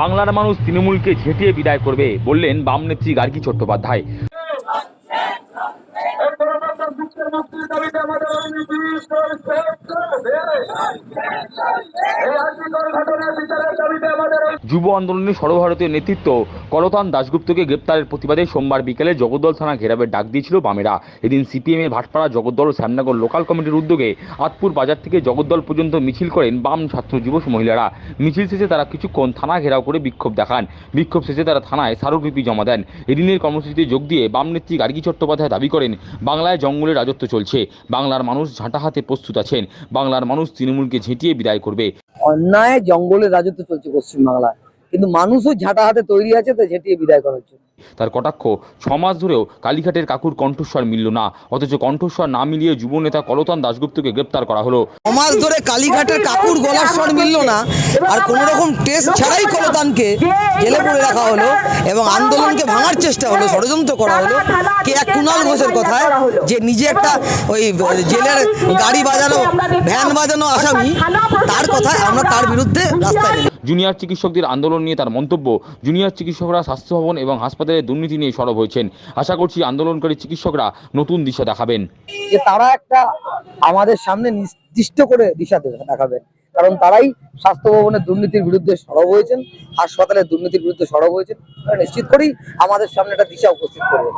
বাংলার মানুষ তৃণমূলকে ঝেঁটিয়ে বিদায় করবে বললেন বাম নেত্রী গার্গী চট্টোপাধ্যায়। যুব আন্দোলনের সর্বভারতীয় নেতৃত্ব করতান দাশগুপ্তকে গ্রেপ্তারের প্রতিবাদে সোমবার বিকেলে জগদ্দল থানা ঘেরাবের ডাক দিয়েছিল বামেরা। এদিন সিপিএম এর ভাটপাড়া জগদ্দল ও শ্যামনগর লোকাল কমিটির উদ্যোগে আতপুর বাজার থেকে জগদ্দল পর্যন্ত মিছিল করেন বাম ছাত্র যুব মহিলারা। মিছিল শেষে তারা কিছুক্ষণ থানা ঘেরাও করে বিক্ষোভ দেখান। বিক্ষোভ শেষে তারা থানায় স্মারকলিপি জমা দেন। এদিনের কর্মসূচিতে যোগ দিয়ে বাম নেত্রী গার্গী চট্টোপাধ্যায় দাবি করেন, বাংলায় জঙ্গলের রাজত্ব চলছে, বাংলার মানুষ ঝাঁটা হাতে প্রস্তুত আছেন, বাংলার মানুষ তৃণমূলকে ঝেঁটিয়ে বিদায় করবে। অন্যায় জঙ্গলের রাজত্ব চলছে পশ্চিমবাংলায়। কিন্তু মানুষও ঝাঁটা হাতে তৈরি আছে তো ঝেঁটিয়ে বিদায় করার জন্য। তার কটাক্ষ ছমাস ধরেও কালীঘাটের কাকুর কণ্ঠস্বর মিলল না। অথচ কণ্ঠস্বর না মিলিয়ে যুব নেতা কলতান দাশগুপ্তকে গ্রেপ্তার করা হলো। সমাজ ধরে কালীঘাটের কাকুর গলার স্বর মিলল না আর কোন রকম টেস্ট ছাড়াই কলতানকে জেলে পুরে রাখা হলো এবং আন্দোলনকে ভাঙার চেষ্টা হলো ষড়যন্ত্র করা হলো। কে এক কুণাল ঘোষের কথায় যে নিজে একটা ওই জেলের গাড়ি বাজানো ভ্যান বাজানো আসামি তার কথায় আমরা তার বিরুদ্ধে রাস্তায় জুনিয়র চিকিৎসকদের আন্দোলন নিয়ে তার মন্তব্য। জুনিয়র চিকিৎসকরা স্বাস্থ্য ভবন এবং হাসপাতালের দুর্নীতি নিয়ে সরব হয়েছেন। আশা করছি আন্দোলনকারী চিকিৎসকরা নতুন দিশা দেখাবেন। যে তারা একটা আমাদের সামনে নির্দিষ্ট করে দিশা দেখাবেন কারণ তারাই স্বাস্থ্য ভবনের দুর্নীতির বিরুদ্ধে সরব হয়েছেন, হাসপাতালের দুর্নীতির বিরুদ্ধে সরব হয়েছেন। নিশ্চিত করেই আমাদের সামনে একটা দিশা উপস্থিত করবে।